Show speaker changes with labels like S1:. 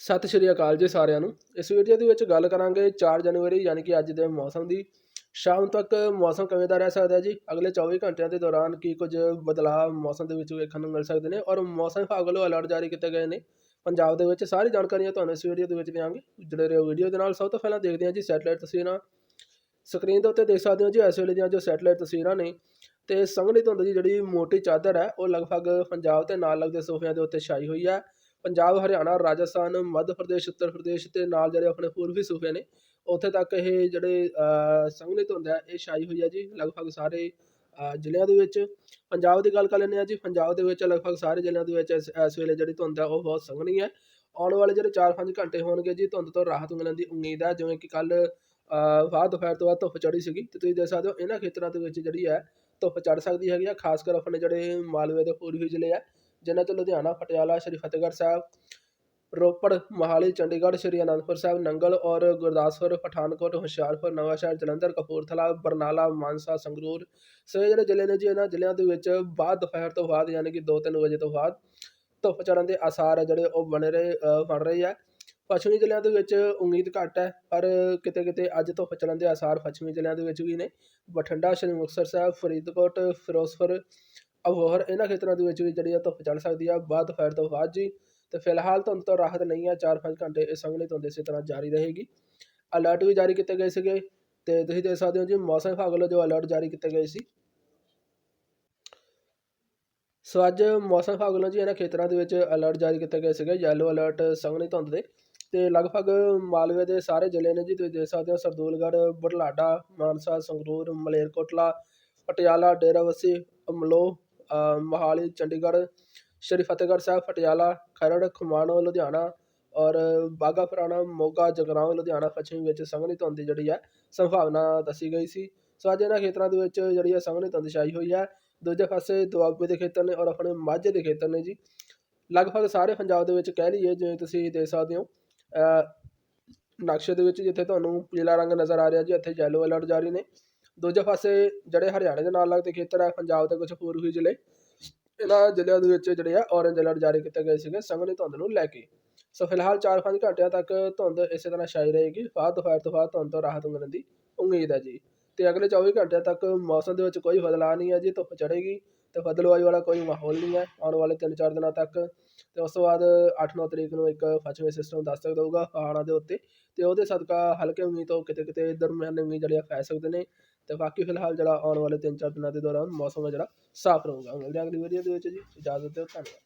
S1: ਸਤਿ ਸ਼੍ਰੀ ਅਕਾਲ ਜੀ ਸਾਰਿਆਂ ਨੂੰ। ਇਸ ਵੀਡੀਓ ਦੇ ਵਿੱਚ ਗੱਲ ਕਰਾਂਗੇ 4 ਜਨਵਰੀ ਯਾਨੀ ਕਿ ਅੱਜ ਦੇ ਮੌਸਮ ਦੀ। ਸ਼ਾਮ ਤੱਕ ਮੌਸਮ ਕਿਵੇਂ ਦਾ ਰਹਿ ਸਕਦਾ ਹੈ ਜੀ? ਅਗਲੇ 24 ਘੰਟਿਆਂ ਦੇ ਦੌਰਾਨ ਕੀ ਕੁਝ ਬਦਲਾਅ ਮੌਸਮ ਦੇ ਵਿੱਚ ਵੇਖਣ ਨੂੰ ਮਿਲ ਸਕਦੇ ਨੇ? ਔਰ ਮੌਸਮ ਵਿਭਾਗ ਵੱਲੋਂ ਅਲਰਟ ਜਾਰੀ ਕੀਤੇ ਗਏ ਨੇ। ਪੰਜਾਬ ਦੇ ਵਿੱਚ ਸਾਰੀ ਜਾਣਕਾਰੀਆਂ ਤੁਹਾਨੂੰ ਇਸ ਵੀਡੀਓ ਦੇ ਵਿੱਚ ਦਿਆਂਗੇ। ਜੁੜੇ ਰਹੋ ਵੀਡੀਓ ਦੇ ਨਾਲ ਸਭ ਤੋਂ ਪਹਿਲਾਂ ਦੇਖਦੇ ਹਾਂ ਜੀ ਸੈਟਲਾਈਟ ਤਸਵੀਰਾਂ। ਸਕਰੀਨ ਦੇ ਉੱਤੇ ਦੇਖ ਸਕਦੇ ਹੋ ਜੀ ਇਸ ਵੇਲੇ ਦੀਆਂ ਜੋ ਸੈਟਲਾਈਟ ਤਸਵੀਰਾਂ ਨੇ। ਤੇ ਸੰਘਣੀ ਧੁੰਦ ਦੀ ਜਿਹੜੀ ਮੋਟੀ ਚਾਦਰ ਹੈ, ਉਹ ਲਗਭਗ ਪੰਜਾਬ ਤੇ ਨਾਲ ਲੱਗਦੇ ਸੂਬਿਆਂ ਦੇ ਉੱਤੇ ਛਾਈ ਹੋਈ ਹੈ। ਪੰਜਾਬ ਹਰਿਆਣਾ ਰਾਜਸਥਾਨ ਮੱਧ ਪ੍ਰਦੇਸ਼ ਉੱਤਰ ਪ੍ਰਦੇਸ਼ ਤੇ ਨਾਲ ਜਿਹੜੇ ਆਪਣੇ ਪੂਰਬੀ ਸੂਬੇ ਨੇ ਉੱਥੇ ਤੱਕ ਇਹ ਜਿਹੜੇ ਅਹ, ਸੰਘਣੀ ਧੁੰਦ ਹੈ ਇਹ ਛਾਈ ਹੋਈ ਹੈ ਜੀ ਲਗਭਗ ਸਾਰੇ ਜ਼ਿਲ੍ਹਿਆਂ ਦੇ ਵਿੱਚ। ਪੰਜਾਬ ਦੀ ਗੱਲ ਕਰ ਲੈਂਦੇ ਹਾਂ ਜੀ ਪੰਜਾਬ ਦੇ ਵਿੱਚ ਲਗਭਗ ਸਾਰੇ ਜ਼ਿਲ੍ਹਿਆਂ ਦੇ ਵਿੱਚ ਇਸ ਇਸ ਵੇਲੇ ਜਿਹੜੀ ਧੁੰਦ ਹੈ ਉਹ ਬਹੁਤ ਸੰਘਣੀ ਹੈ। ਆਉਣ ਵਾਲੇ ਜਿਹੜੇ 4-5 ਘੰਟੇ ਹੋਣਗੇ ਜੀ ਧੁੰਦ ਤੋਂ ਰਾਹਤ ਮਿਲਣ ਦੀ ਉਮੀਦ ਹੈ ਜਿਵੇਂ ਕਿ ਕੱਲ ਬਾਅਦ ਦੁਪਹਿਰ ਤੋਂ ਬਾਅਦ ਧੁੱਪ ਚੜੀ ਸੀਗੀ। ਤੇ ਤੁਸੀਂ ਦੇਖ ਸਕਦੇ ਹੋ ਇਹਨਾਂ ਖੇਤਰਾਂ ਦੇ ਵਿੱਚ ਜਿਹੜੀ ਹੈ ਧੁੱਪ ਚੜ ਸਕਦੀ ਹੈਗੀ ਆ ਖਾਸ ਕਰ ਆਪਣੇ ਜਿਹੜੇ ਮਾਲਵੇ ਦੇ ਪੂਰਬੀ ਜ਼ਿਲ੍ਹੇ ਆ। ਜਿਨ੍ਹਾਂ ਚ ਲੁਧਿਆਣਾ, ਪਟਿਆਲਾ, ਸ਼੍ਰੀ ਫਤਿਹਗੜ੍ਹ ਸਾਹਿਬ, ਰੋਪੜ, ਮੋਹਾਲੀ, ਚੰਡੀਗੜ੍ਹ, ਸ਼੍ਰੀ ਅਨੰਦਪੁਰ ਸਾਹਿਬ, ਨੰਗਲ ਔਰ ਗੁਰਦਾਸਪੁਰ, ਪਠਾਨਕੋਟ, ਹੁਸ਼ਿਆਰਪੁਰ, ਨਵਾਂਸ਼ਹਿਰ, ਜਲੰਧਰ, ਕਪੂਰਥਲਾ, ਬਰਨਾਲਾ, ਮਾਨਸਾ, ਸੰਗਰੂਰ ਸੋ ਇਹ ਜਿਹੜੇ ਜ਼ਿਲ੍ਹੇ ਨੇ ਜੀ, ਇਹਨਾਂ ਜ਼ਿਲ੍ਹਿਆਂ ਦੇ ਵਿੱਚ ਬਾਅਦ ਦੁਪਹਿਰ ਤੋਂ ਬਾਅਦ ਯਾਨੀ ਕਿ 2-3 ਵਜੇ ਤੋਂ ਬਾਅਦ ਧੁੱਪ ਚੜਨ ਦੇ ਆਸਾਰ ਹੈ ਜਿਹੜੇ ਉਹ ਬਣੇ ਰਹੇ ਬਣ ਰਹੇ ਆ। ਪੱਛਮੀ ਜ਼ਿਲ੍ਹਿਆਂ ਦੇ ਵਿੱਚ ਉਮੀਦ ਘੱਟ ਹੈ, ਪਰ ਕਿਤੇ ਕਿਤੇ ਅੱਜ ਧੁੱਪ ਚੜਨ ਦੇ ਆਸਾਰ ਪੱਛਮੀ ਜ਼ਿਲ੍ਹਿਆਂ ਦੇ ਵਿੱਚ ਵੀ ਨੇ। ਬਠਿੰਡਾ, ਸ਼੍ਰੀ ਮੁਕਤਸਰ ਸਾਹਿਬ, ਫਰੀਦਕੋਟ, ਫਿਰੋਜ਼ਪੁਰ ਹੋਰ ਇਹਨਾਂ ਖੇਤਰਾਂ ਦੇ ਵਿੱਚ ਵੀ ਜਿਹੜੀ ਆ ਧੁੱਪ ਚੜ ਸਕਦੀ ਆ ਬਾਅਦ ਦੁਪਹਿਰ ਤੋਂ ਬਾਅਦ ਜੀ। ਤੇ ਫਿਲਹਾਲ ਧੁੰਦ ਤੋਂ ਰਾਹਤ ਨਹੀਂ ਆ 4-5 ਘੰਟੇ ਇਹ ਸੰਘਣੀ ਧੁੰਦ ਇਸੇ ਤਰ੍ਹਾਂ ਜਾਰੀ ਰਹੇਗੀ। ਅਲਰਟ ਵੀ ਜਾਰੀ ਕੀਤੇ ਗਏ ਸੀਗੇ ਤੇ ਤੁਸੀਂ ਦੇਖ ਸਕਦੇ ਹੋ ਜੀ, ਮੌਸਮ ਵਿਭਾਗ ਵੱਲੋਂ ਜੋ ਅਲਰਟ ਜਾਰੀ ਕੀਤੇ ਗਏ ਸੀ। ਸੋ ਅੱਜ ਮੌਸਮ ਵਿਭਾਗ ਵੱਲੋਂ ਜੀ ਇਹਨਾਂ ਖੇਤਰਾਂ ਦੇ ਵਿੱਚ ਅਲਰਟ ਜਾਰੀ ਕੀਤੇ ਗਏ ਸੀਗੇ ਯੈਲੋ ਅਲਰਟ ਸੰਘਣੀ ਧੁੰਦ ਦੇ। ਤੇ ਲਗਭਗ ਮਾਲਵੇ ਦੇ ਸਾਰੇ ਜ਼ਿਲ੍ਹੇ ਨੇ ਜੀ, ਤੁਸੀਂ ਦੇਖ ਸਕਦੇ ਹੋ ਸਰਦੂਲਗੜ੍ਹ ਬੁਢਲਾਡਾ ਮਾਨਸਾ, ਸੰਗਰੂਰ, ਮਲੇਰਕੋਟਲਾ, ਪਟਿਆਲਾ, ਡੇਰਾਬੱਸੀ, ਅਮਲੋਹ ਮੋਹਾਲੀ, ਚੰਡੀਗੜ੍ਹ, ਸ਼੍ਰੀ ਫਤਿਹਗੜ੍ਹ ਸਾਹਿਬ, ਪਟਿਆਲਾ, ਖਰੜ, ਖਮਾਣੋ, ਲੁਧਿਆਣਾ ਔਰ ਬਾਘਾ ਪੁਰਾਣਾ, ਮੋਗਾ, ਜਗਰਾਉਂ, ਲੁਧਿਆਣਾ, ਪੱਛਮੀ ਵਿੱਚ ਸੰਘਣੀ ਧੁੰਦ ਦੀ ਜਿਹੜੀ ਹੈ ਸੰਭਾਵਨਾ ਦੱਸੀ ਗਈ ਸੀ। ਸੋ ਅੱਜ ਇਹਨਾਂ ਖੇਤਰਾਂ ਦੇ ਵਿੱਚ ਜਿਹੜੀ ਹੈ ਸੰਘਣੀ ਧੁੰਦ ਛਾਈ ਹੋਈ ਹੈ। ਦੂਜੇ ਪਾਸੇ ਦੁਆਬੇ ਦੇ ਖੇਤਰ ਨੇ ਔਰ ਆਪਣੇ ਮਾਝੇ ਦੇ ਖੇਤਰ ਨੇ ਜੀ। ਲਗਭਗ ਸਾਰੇ ਪੰਜਾਬ ਦੇ ਵਿੱਚ ਕਹਿ ਲਈਏ, ਜਿਵੇਂ ਤੁਸੀਂ ਦੇਖ ਸਕਦੇ ਹੋ ਨਕਸ਼ੇ ਦੇ ਵਿੱਚ ਜਿੱਥੇ ਤੁਹਾਨੂੰ ਪੀਲਾ ਰੰਗ ਨਜ਼ਰ ਆ ਰਿਹਾ ਜੀ ਇੱਥੇ ਯੈਲੋ ਅਲਰਟ ਜਾਰੀ ਨੇ। ਦੂਜੇ ਪਾਸੇ ਜਿਹੜੇ ਹਰਿਆਣੇ ਦੇ ਨਾਲ ਲੱਗਦੇ ਖੇਤਰ ਹੈ ਪੰਜਾਬ ਦੇ ਕੁਝ ਪੂਰਬੀ ਜ਼ਿਲ੍ਹੇ, ਇਹਨਾਂ ਜ਼ਿਲ੍ਹਿਆਂ ਦੇ ਵਿੱਚ ਜਿਹੜੇ ਆ ਔਰੇਂਜ ਅਲਰਟ ਜਾਰੀ ਕੀਤੇ ਗਏ ਸੀਗੇ ਸੰਘਣੀ ਧੁੰਦ ਨੂੰ ਲੈ ਕੇ। ਸੋ ਫਿਲਹਾਲ 4-5 ਘੰਟਿਆਂ ਤੱਕ ਧੁੰਦ ਇਸੇ ਤਰ੍ਹਾਂ ਛਾਈ ਰਹੇਗੀ ਬਾਅਦ ਦੁਪਹਿਰ ਤੋਂ ਬਾਅਦ ਧੁੰਦ ਤੋਂ ਰਾਹਤ ਮਿਲਣ ਦੀ ਉਮੀਦ ਹੈ ਜੀ। ਤੇ ਅਗਲੇ 24 ਘੰਟਿਆਂ ਤੱਕ ਮੌਸਮ ਦੇ ਵਿੱਚ ਕੋਈ ਬਦਲਾਅ ਨਹੀਂ ਹੈ ਜੀ, ਧੁੱਪ ਚੜ੍ਹੇਗੀ ਤੇ ਬਦਲਵਾਈ ਵਾਲਾ ਕੋਈ ਮਾਹੌਲ ਨਹੀਂ ਹੈ। ਆਉਣ ਵਾਲੇ 3-4 ਦਿਨਾਂ ਤੱਕ ਤੇ ਉਸ ਤੋਂ ਬਾਅਦ 8-9 ਤਰੀਕ ਨੂੰ ਇੱਕ ਪੱਛਮੀ ਸਿਸਟਮ ਦਸਤਕ ਦਊਗਾ ਪਹਾੜਾਂ ਦੇ ਉੱਤੇ ਤੇ ਉਹਦੇ ਸਦਕਾ ਹਲਕੇ ਮੀਂਹ ਤੋਂ ਕਿਤੇ ਕਿਤੇ ਦਰਮਿਆਨੇ ਮੀਂਹ ਜਿਹੜੇ ਆ ਪੈ ਸਕਦੇ ਨੇ। ਅਤੇ ਬਾਕੀ ਫਿਲਹਾਲ ਜਿਹੜਾ ਆਉਣ ਵਾਲੇ 3-4 ਦਿਨਾਂ ਦੇ ਦੌਰਾਨ ਮੌਸਮ ਹੈ ਜਿਹੜਾ ਸਾਫ਼ ਰਹੂਗਾ। ਮਿਲਦੇ ਹਾਂ ਅਗਲੀ ਵੀਡੀਓ ਦੇ ਵਿੱਚ ਜੀ। ਇਜਾਜ਼ਤ ਦਿਓ, ਧੰਨਵਾਦ।